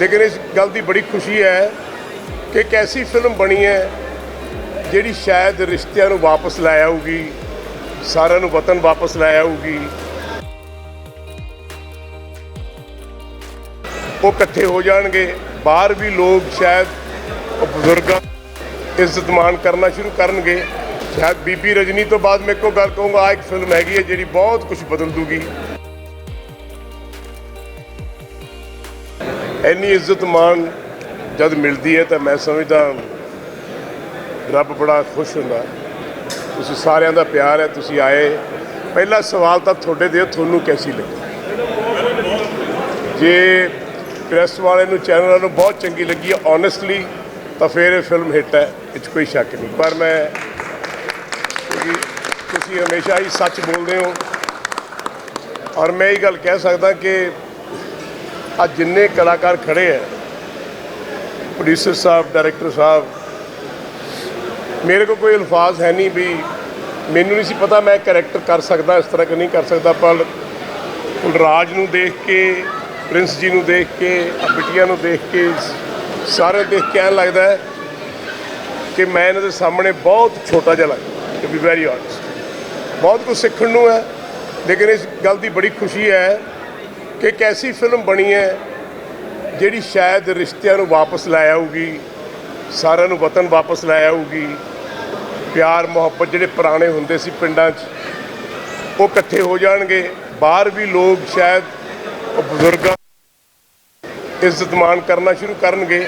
ਲੇਕਿਨ ਇਸ ਗੱਲ ਦੀ ਬੜੀ ਖੁਸ਼ੀ ਹੈ ਕਿ ਇੱਕ ਐਸੀ ਫਿਲਮ ਬਣੀ ਹੈ, ਜਿਹੜੀ ਸ਼ਾਇਦ ਰਿਸ਼ਤਿਆਂ ਨੂੰ ਵਾਪਸ ਲੈ ਆਊਗੀ, ਸਾਰਿਆਂ ਨੂੰ ਵਤਨ ਵਾਪਸ ਲੈ ਆਊਗੀ। ਉਹ ਇਕੱਠੇ ਹੋ ਜਾਣਗੇ, ਬਾਹਰ ਵੀ ਲੋਕ ਸ਼ਾਇਦ ਬਜ਼ੁਰਗਾਂ ਇੱਜ਼ਤ ਮਾਣ ਕਰਨਾ ਸ਼ੁਰੂ ਕਰਨਗੇ। ਸ਼ਾਇਦ ਬੀਬੀ ਰਜਨੀ ਤੋਂ ਬਾਅਦ ਮੈਂ ਇੱਕੋ ਗੱਲ ਕਹੂੰਗਾ ਆ ਇੱਕ ਫਿਲਮ ਹੈਗੀ ਹੈ ਜਿਹੜੀ ਬਹੁਤ ਕੁਝ ਬਦਲ ਦੂਗੀ। ਇੰਨੀ ਇੱਜ਼ਤ ਮਾਣ ਜਦ ਮਿਲਦੀ ਹੈ ਤਾਂ ਮੈਂ ਸਮਝਦਾ ਰੱਬ ਬੜਾ ਖੁਸ਼ ਹੁੰਦਾ। ਤੁਸੀਂ ਸਾਰਿਆਂ ਦਾ ਪਿਆਰ ਹੈ, ਤੁਸੀਂ ਆਏ। ਪਹਿਲਾ ਸਵਾਲ ਤਾਂ ਤੁਹਾਡੇ ਦੇ ਤੁਹਾਨੂੰ ਕੈਸੀ ਲੱਗੀ? ਜੇ ਪ੍ਰੈਸ ਵਾਲੇ ਨੂੰ, ਚੈਨਲਾਂ ਨੂੰ ਬਹੁਤ ਚੰਗੀ ਲੱਗੀ ਹੈ ਓਨੈਸਟਲੀ ਤਾਂ ਫਿਰ ਇਹ ਫਿਲਮ ਹਿੱਟ ਹੈ, ਇਹ 'ਚ ਕੋਈ ਸ਼ੱਕ ਨਹੀਂ। ਪਰ ਮੈਂ ਤੁਸੀਂ ਹਮੇਸ਼ਾ ਹੀ ਸੱਚ ਬੋਲਦੇ ਹੋ। ਔਰ ਮੈਂ ਇਹ ਗੱਲ ਕਹਿ ਸਕਦਾ ਕਿ ਅੱਜ ਜਿੰਨੇ ਕਲਾਕਾਰ ਖੜੇ ਹੈ ਪ੍ਰੋਡਿਊਸਰ ਸਾਹਿਬ ਡਾਇਰੈਕਟਰ ਸਾਹਿਬ, ਮੇਰੇ ਕੋਲ ਕੋਈ ਅਲਫਾਜ਼ ਹੈ ਨਹੀਂ ਵੀ ਮੈਨੂੰ ਨਹੀਂ ਸੀ ਪਤਾ ਮੈਂ ਕੈਰੈਕਟਰ ਕਰ ਸਕਦਾ, ਇਸ ਤਰ੍ਹਾਂ ਕਿ ਨਹੀਂ ਕਰ ਸਕਦਾ, ਪਰ ਹੁਣ ਰਾਜ ਨੂੰ ਦੇਖ ਕੇ, ਪ੍ਰਿੰਸ ਜੀ ਨੂੰ ਦੇਖ ਕੇ ਬਿਟੀਆਂ ਨੂੰ ਦੇਖ ਕੇ ਸਾਰੇ ਦੇਖ ਕੇ ਐਂ ਲੱਗਦਾ ਹੈ ਕਿ ਮੈਂ ਇਹਨਾਂ ਦੇ ਸਾਹਮਣੇ ਬਹੁਤ ਛੋਟਾ ਜਿਹਾ ਲੱਗਦਾ ਟੂ ਬੀ ਵੈਰੀ ਆਨੈਸਟ ਬਹੁਤ ਕੁਝ ਸਿੱਖਣ ਨੂੰ ਹੈ, ਲੇਕਿਨ ਇਸ ਗੱਲ ਦੀ ਬੜੀ ਖੁਸ਼ੀ ਹੈ ਕਿ ਇੱਕ ਐਸੀ ਫਿਲਮ ਬਣੀ ਹੈ ਜਿਹੜੀ ਸ਼ਾਇਦ ਰਿਸ਼ਤਿਆਂ ਨੂੰ ਵਾਪਸ ਲੈ ਆਊਗੀ, ਸਾਰਿਆਂ ਨੂੰ ਵਤਨ ਵਾਪਸ ਲੈ ਆਊਗੀ, ਪਿਆਰ, ਮੁਹੱਬਤ ਜਿਹੜੇ ਪੁਰਾਣੇ ਹੁੰਦੇ ਸੀ ਪਿੰਡਾਂ 'ਚ, ਉਹ ਇਕੱਠੇ ਹੋ ਜਾਣਗੇ। ਬਾਹਰ ਵੀ ਲੋਕ ਸ਼ਾਇਦ ਬਜ਼ੁਰਗਾਂ ਇੱਜ਼ਤ ਮਾਨ ਕਰਨਾ ਸ਼ੁਰੂ ਕਰਨਗੇ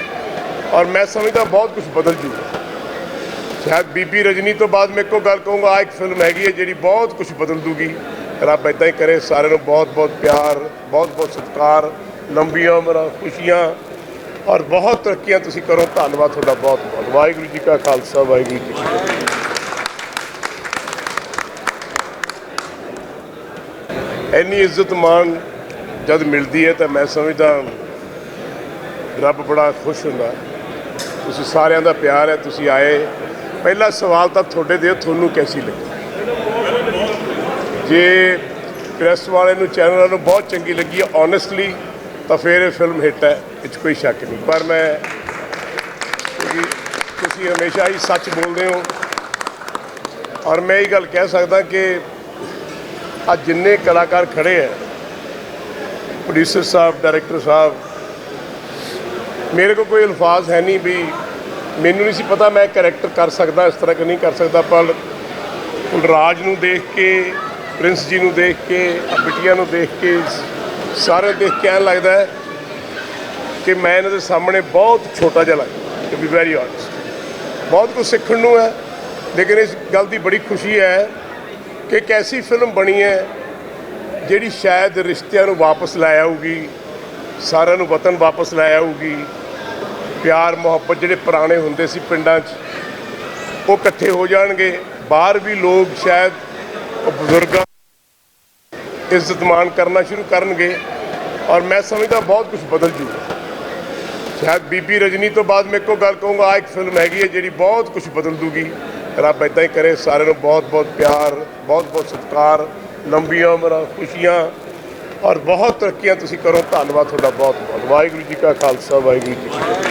ਔਰ ਮੈਂ ਸਮਝਦਾ ਬਹੁਤ ਕੁਝ ਬਦਲ ਜੂਗਾ। ਸ਼ਾਇਦ ਬੀਬੀ ਰਜਨੀ ਤੋਂ ਬਾਅਦ ਮੈਂ ਇੱਕੋ ਗੱਲ ਕਹੂੰਗਾ ਆ ਇੱਕ ਫਿਲਮ ਹੈਗੀ ਹੈ ਜਿਹੜੀ ਬਹੁਤ ਕੁਝ ਬਦਲ ਦੂਗੀ। ਰੱਬ ਇਦਾਂ ਹੀ ਕਰੇ, ਸਾਰਿਆਂ ਨੂੰ ਬਹੁਤ ਬਹੁਤ ਪਿਆਰ, ਬਹੁਤ ਬਹੁਤ ਸਤਿਕਾਰ, ਲੰਬੀਆਂ ਉਮਰਾਂ, ਖੁਸ਼ੀਆਂ ਔਰ ਬਹੁਤ ਤਰੱਕੀਆਂ ਤੁਸੀਂ ਕਰੋ। ਧੰਨਵਾਦ ਤੁਹਾਡਾ ਬਹੁਤ ਬਹੁਤ। ਵਾਹਿਗੁਰੂ ਜੀ ਕਾ ਖਾਲਸਾ, ਵਾਹਿਗੁਰੂ ਜੀ ਕੀ ਫਤਿਹ। ਇੰਨੀ ਇੱਜ਼ਤ ਮਾਣ ਜਦ ਮਿਲਦੀ ਹੈ ਤਾਂ ਮੈਂ ਸਮਝਦਾ ਰੱਬ ਬੜਾ ਖੁਸ਼ ਹੁੰਦਾ। ਤੁਸੀਂ ਸਾਰਿਆਂ ਦਾ ਪਿਆਰ ਹੈ, ਤੁਸੀਂ ਆਏ। ਪਹਿਲਾ ਸਵਾਲ ਤਾਂ ਤੁਹਾਡੇ ਦੇ ਤੁਹਾਨੂੰ ਕੈਸੀ ਲੱਗੀ? ਜੇ ਪ੍ਰੈਸ ਵਾਲੇ ਨੂੰ, ਚੈਨਲਾਂ ਨੂੰ ਬਹੁਤ ਚੰਗੀ ਲੱਗੀ ਹੈ ਓਨੈਸਟਲੀ ਤਾਂ ਫਿਰ ਇਹ ਫਿਲਮ ਹਿੱਟ ਹੈ ਇਹ 'ਚ ਕੋਈ ਸ਼ੱਕ ਨਹੀਂ। ਪਰ ਮੈਂ ਕਿਉਂਕਿ ਤੁਸੀਂ ਹਮੇਸ਼ਾ ਹੀ ਸੱਚ ਬੋਲਦੇ ਹੋ। ਔਰ ਮੈਂ ਇਹ ਗੱਲ ਕਹਿ ਸਕਦਾ ਕਿ ਅੱਜ ਜਿੰਨੇ ਕਲਾਕਾਰ ਖੜੇ ਹੈ ਪ੍ਰੋਡਿਊਸਰ ਸਾਹਿਬ ਡਾਇਰੈਕਟਰ ਸਾਹਿਬ, ਮੇਰੇ ਕੋਲ ਕੋਈ ਅਲਫਾਜ਼ ਹੈ ਨਹੀਂ ਵੀ ਮੈਨੂੰ ਨਹੀਂ ਸੀ ਪਤਾ ਮੈਂ ਕੈਰੈਕਟਰ ਕਰ ਸਕਦਾ, ਇਸ ਤਰ੍ਹਾਂ ਕਿ ਨਹੀਂ ਕਰ ਸਕਦਾ, ਪਰ ਹੁਣ ਰਾਜ ਨੂੰ ਦੇਖ ਕੇ ਪ੍ਰਿੰਸ ਜੀ ਨੂੰ ਦੇਖ ਕੇ, ਆਹ ਬਿਟੀਆਂ ਨੂੰ ਦੇਖ ਕੇ ਸਾਰੇ ਦੇਖ ਕੇ ਐਂ ਲੱਗਦਾ ਹੈ ਕਿ ਮੈਂ ਇਹਨਾਂ ਦੇ ਸਾਹਮਣੇ ਬਹੁਤ ਛੋਟਾ ਜਿਹਾ ਲੱਗਦਾ ਟੂ ਬੀ ਵੈਰੀ ਆਨੈਸਟ ਬਹੁਤ ਕੁਝ ਸਿੱਖਣ ਨੂੰ ਹੈ, ਲੇਕਿਨ ਇਸ ਗੱਲ ਦੀ ਬੜੀ ਖੁਸ਼ੀ ਹੈ ਕਿ ਇੱਕ ਐਸੀ ਫਿਲਮ ਬਣੀ ਹੈ, ਜਿਹੜੀ ਸ਼ਾਇਦ ਰਿਸ਼ਤਿਆਂ ਨੂੰ ਵਾਪਸ ਲੈ ਆਊਗੀ, ਸਾਰਿਆਂ ਨੂੰ ਵਤਨ ਵਾਪਸ ਲੈ ਆਊਗੀ। ਪਿਆਰ, ਮੁਹੱਬਤ ਜਿਹੜੇ ਪੁਰਾਣੇ ਹੁੰਦੇ ਸੀ ਪਿੰਡਾਂ 'ਚ, ਉਹ ਇਕੱਠੇ ਹੋ ਜਾਣਗੇ। ਬਾਹਰ ਵੀ ਲੋਕ ਸ਼ਾਇਦ ਬਜ਼ੁਰਗਾਂ ਇੱਜ਼ਤ ਮਾਣ ਕਰਨਾ ਸ਼ੁਰੂ ਕਰਨਗੇ ਔਰ ਮੈਂ ਸਮਝਦਾ ਬਹੁਤ ਕੁਝ ਬਦਲ ਜੂਗਾ। ਸ਼ਾਇਦ ਬੀਬੀ ਰਜਨੀ ਤੋਂ ਬਾਅਦ ਮੈਂ ਇੱਕੋ ਗੱਲ ਕਹੂੰਗਾ ਆ ਇੱਕ ਫਿਲਮ ਹੈਗੀ ਹੈ ਜਿਹੜੀ ਬਹੁਤ ਕੁਝ ਬਦਲ ਦੂਗੀ। ਰੱਬ ਇਦਾਂ ਹੀ ਕਰੇ, ਸਾਰਿਆਂ ਨੂੰ ਬਹੁਤ ਬਹੁਤ ਪਿਆਰ, ਬਹੁਤ ਬਹੁਤ ਸਤਿਕਾਰ, ਲੰਬੀਆਂ ਉਮਰਾਂ, ਖੁਸ਼ੀਆਂ ਔਰ ਬਹੁਤ ਤਰੱਕੀਆਂ ਤੁਸੀਂ ਕਰੋ। ਧੰਨਵਾਦ ਤੁਹਾਡਾ ਬਹੁਤ ਬਹੁਤ। ਵਾਹਿਗੁਰੂ ਜੀ ਕਾ ਖਾਲਸਾ, ਵਾਹਿਗੁਰੂ ਜੀ ਕੀ ਫਤਿਹ।